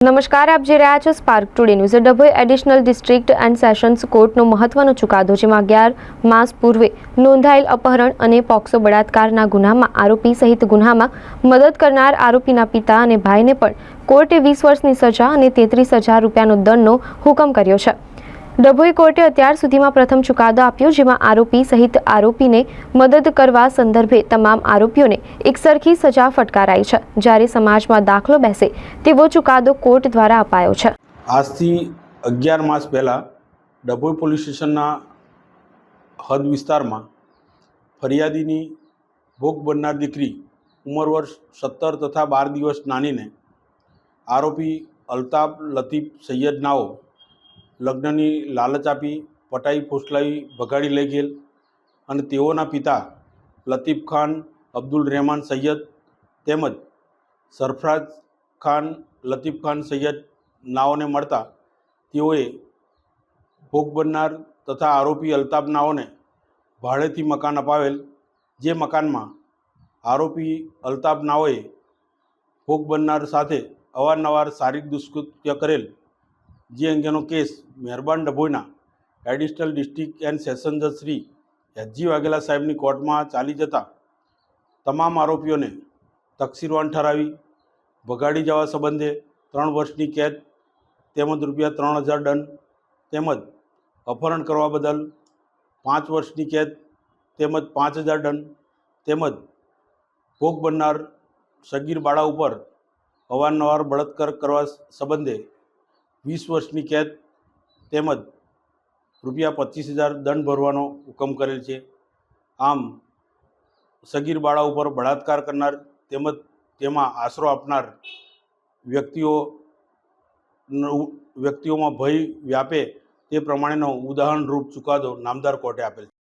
નમસ્કાર, આપ જે રહ્યા છો Spark Today News Dabhoi additional district and sessions કોર્ટનો મહત્વનો ચુકાદો જેમાં અગિયાર માસ પૂર્વે નોંધાયેલ અપહરણ અને પોક્સો બળાત્કારના ગુનામાં આરોપી સહિત ગુનામાં મદદ કરનાર આરોપીના પિતા અને ભાઈને પણ કોર્ટે વીસ વર્ષની સજા અને તેત્રીસ હજાર રૂપિયાનો દંડનો હુકમ કર્યો છે. ડભોઈ કોર્ટે અત્યાર સુધીમાં પ્રથમ ચુકાદો આપ્યો જેમાં આરોપી સહિત આરોપીને મદદ કરવા સંદર્ભે તમામ આરોપીઓને એકસરખી સજા ફટકારાઈ છે. જ્યારે સમાજમાં દાખલો બેસે તેવો ચુકાદો કોર્ટ દ્વારા અપાયો છે. આજથી અગિયાર માસ પહેલાં ડભોઈ પોલીસ સ્ટેશનના હદ વિસ્તારમાં ફરિયાદીની ભોગ બનનાર દીકરી ઉંમર વર્ષ સત્તર તથા બાર દિવસ નાનીને આરોપી અલ્તાફ લતીફ સૈયદ નાઓ લગ્નની લાલચ આપી, પટાઈ ફૂસલાઈ ભગાડી લઈ ગયેલ અને તેઓના પિતા લતીફ ખાન, અબ્દુલ રહેમાન સૈયદ તેમજ સરફરાજ ખાન, લતીફ ખાન સૈયદ નાઓને મળતા તેઓએ ભોગ બનનાર તથા આરોપી અલ્તાફ નાઓને ભાડેથી મકાન અપાવેલ, જે મકાનમાં આરોપી અલ્તાફ નાઓએ ભોગ બનનાર સાથે અવારનવાર શારીરિક દુષ્કૃત્ય કરેલ જે અંગેનો કેસ મહેરબાન ડભોઈના એડિશનલ ડિસ્ટ્રિક્ટ એન્ડ સેશન જજ શ્રી એચજી વાઘેલા સાહેબની કોર્ટમાં ચાલી જતા તમામ આરોપીઓને તકસીરવાન ઠરાવી, ભગાડી જવા સંબંધે ત્રણ વર્ષની કેદ, તેમજ રૂપિયા ત્રણ હજાર દંડ, તેમજ અપહરણ કરવા બદલ પાંચ વર્ષની કેદ, તેમજ પાંચ હજાર દંડ, તેમજ ભોગ બનનાર સગીર બાળા ઉપર અવારનવાર બળાત્કાર કરવા સંબંધે વીસ વર્ષની કેદ તેમજ રૂપિયા પચીસ હજાર દંડ ભરવાનો હુકમ કરેલ છે. આમ સગીર બાળા ઉપર બળાત્કાર કરનાર તેમજ તેમાં આશરો આપનાર વ્યક્તિઓ વ્યક્તિઓમાં ભય વ્યાપે તે પ્રમાણેનો ઉદાહરણરૂપ ચુકાદો નામદાર કોર્ટે આપેલ છે.